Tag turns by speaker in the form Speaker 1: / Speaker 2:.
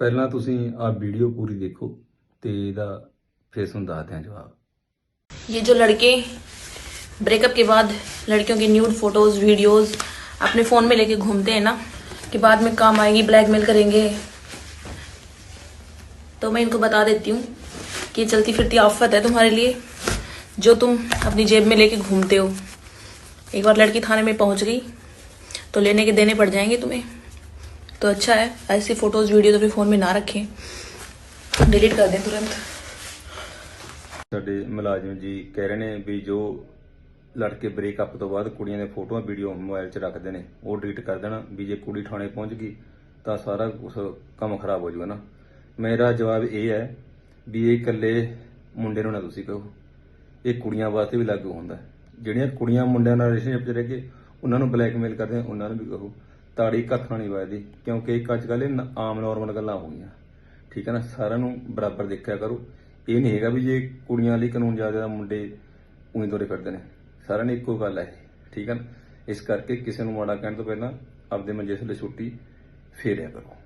Speaker 1: ਪਹਿਲਾਂ ਤੁਸੀਂ ਆਹ ਵੀਡੀਓ ਪੂਰੀ ਦੇਖੋ ਤੇ ਇਹਦਾ ਫਿਰ ਤੁਹਾਨੂੰ ਦੱਸਦੇ ਹਾਂ ਜਵਾਬ
Speaker 2: ये जो लड़के ब्रेकअप के बाद लड़कियों की न्यूड फोटोज वीडियोस अपने फोन में लेके घूमते हैं ना कि बाद में काम आएंगी ब्लैकमेल करेंगे तो मैं इनको बता देती हूँ कि ये चलती फिरती आफत है तुम्हारे लिए जो तुम अपनी जेब में लेके घूमते हो एक बार लड़की थाने में पहुंच गई तो लेने के देने पड़ जाएंगे तुम्हें तो अच्छा है ऐसी फोटोज वीडियो तो अपने फोन में ना रखें डिलीट कर दें तुरंत
Speaker 1: ਸਾਡੇ ਮੁਲਾਜ਼ਮ ਜੀ ਕਹਿ ਰਹੇ ਨੇ ਵੀ ਜੋ ਲੜਕੇ ਬ੍ਰੇਕਅਪ ਤੋਂ ਬਾਅਦ ਕੁੜੀਆਂ ਦੇ ਫੋਟੋਆਂ ਵੀਡੀਓ ਮੋਬਾਈਲ 'ਚ ਰੱਖਦੇ ਨੇ ਉਹ ਡਿਲੀਟ ਕਰ ਦੇਣਾ ਵੀ ਜੇ ਕੁੜੀ ਥਾਣੇ ਪਹੁੰਚ ਗਈ ਤਾਂ ਸਾਰਾ ਕੁਛ ਕੰਮ ਖਰਾਬ ਹੋ ਜਾਊਗਾ ਨਾ ਮੇਰਾ ਜਵਾਬ ਇਹ ਹੈ ਵੀ ਇਹ ਇਕੱਲੇ ਮੁੰਡੇ ਨੂੰ ਨਾ ਤੁਸੀਂ ਕਹੋ ਇਹ ਕੁੜੀਆਂ ਵਾਸਤੇ ਵੀ ਲਾਗੂ ਹੁੰਦਾ ਹੈ। ਜਿਹੜੀਆਂ ਕੁੜੀਆਂ ਮੁੰਡਿਆਂ ਨਾਲ ਰਿਲੇਸ਼ਨਸ਼ਿਪ 'ਚ ਰਹਿ ਕੇ ਉਹਨਾਂ ਨੂੰ ਬਲੈਕਮੇਲ ਕਰਦੇ ਆ ਉਹਨਾਂ ਨੂੰ ਵੀ ਕਹੋ ਤਾੜੀ ਕੱਥਾਂ ਨਹੀਂ ਵੱਜਦੀ ਕਿਉਂਕਿ ਇੱਕ ਅੱਜ ਕੱਲ੍ਹ ਇਹ ਨ- ਆਮ ਨਾਰਮਲ ਗੱਲਾਂ ਹੋ ਗਈਆਂ। ਠੀਕ ਹੈ ਨਾ? ਸਾਰਿਆਂ ਨੂੰ ਬਰਾਬਰ ਦੇਖਿਆ ਕਰੋ। ਇਹ ਨਹੀਂ ਹੈਗਾ ਵੀ ਜੇ ਕੁੜੀਆਂ ਲਈ ਕਾਨੂੰਨ ਜ਼ਿਆਦਾ ਮੁੰਡੇ ਉਹੀ ਤੋਰੇ ਫਿਰਦੇ ਨੇ। ਸਾਰਿਆਂ ਨੇ ਇੱਕੋ ਗੱਲ ਹੈ ਇਹ, ਠੀਕ ਹੈ ਨਾ? ਇਸ ਕਰਕੇ ਕਿਸੇ ਨੂੰ ਮਾੜਾ ਕਹਿਣ ਤੋਂ ਪਹਿਲਾਂ ਆਪਦੇ ਮੰਜੇ ਥੱਲੇ ਛੁੱਟੀ ਫੇਰਿਆ ਕਰੋ।